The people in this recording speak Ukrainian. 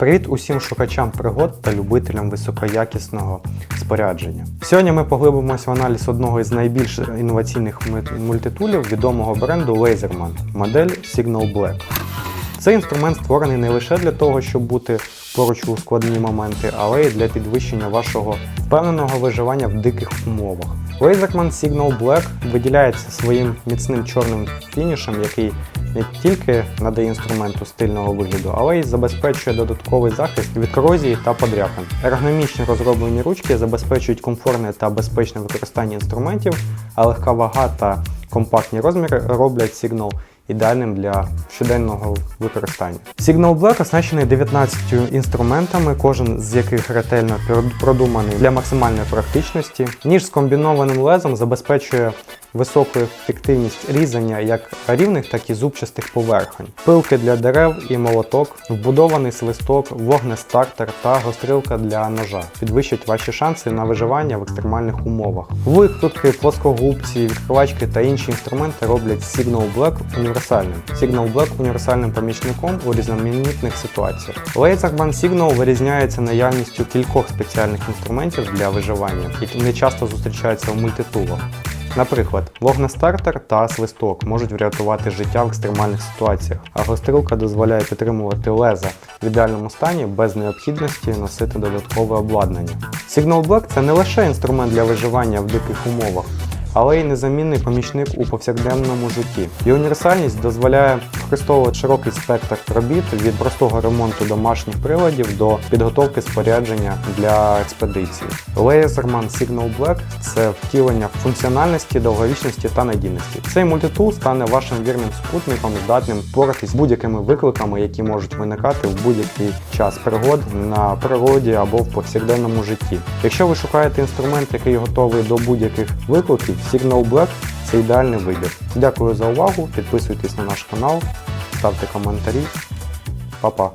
Привіт усім шукачам пригод та любителям високоякісного спорядження. Сьогодні ми поглибимося в аналіз одного із найбільш інноваційних мультитулів відомого бренду Laserman, модель Signal Black. Цей інструмент створений не лише для того, щоб бути поруч у складні моменти, але й для підвищення вашого впевненого виживання в диких умовах. Laserman Signal Black виділяється своїм міцним чорним фінішем, який не тільки надає інструменту стильного вигляду, але й забезпечує додатковий захист від корозії та подряпин. Ергономічно розроблені ручки забезпечують комфортне та безпечне використання інструментів, а легка вага та компактні розміри роблять Signal ідеальним для щоденного використання. Signal Black оснащений 19 інструментами, кожен з яких ретельно продуманий для максимальної практичності. Ніж з комбінованим лезом забезпечує високу ефективність різання як рівних, так і зубчастих поверхонь, пилки для дерев і молоток, вбудований свисток, вогнестартер та гострилка для ножа підвищать ваші шанси на виживання в екстремальних умовах. Викрутки, плоскогубці, відкривачки та інші інструменти роблять Signal Black універсальним. Signal Black універсальним помічником у різноманітних ситуаціях. Laserman Signal вирізняється наявністю кількох спеціальних інструментів для виживання, які не часто зустрічаються у мультитулах. Наприклад, вогнестартер та свисток можуть врятувати життя в екстремальних ситуаціях, а гострилка дозволяє підтримувати леза в ідеальному стані без необхідності носити додаткове обладнання. Signal Black це не лише інструмент для виживання в диких умовах, але й незамінний помічник у повсякденному житті. Його універсальність дозволяє використовувати широкий спектр робіт від простого ремонту домашніх приладів до підготовки спорядження для експедиції. Laserman Signal Black це втілення функціональності, довговічності та надійності. Цей мультитул стане вашим вірним спутником, здатним впоратись з будь-якими викликами, які можуть виникати в будь-який час пригод на природі або в повсякденному житті. Якщо ви шукаєте інструмент, який готовий до будь-яких викликів, Signal Black це ідеальний вибір. Дякую за увагу, підписуйтесь на наш канал, ставте коментарі. Па-па!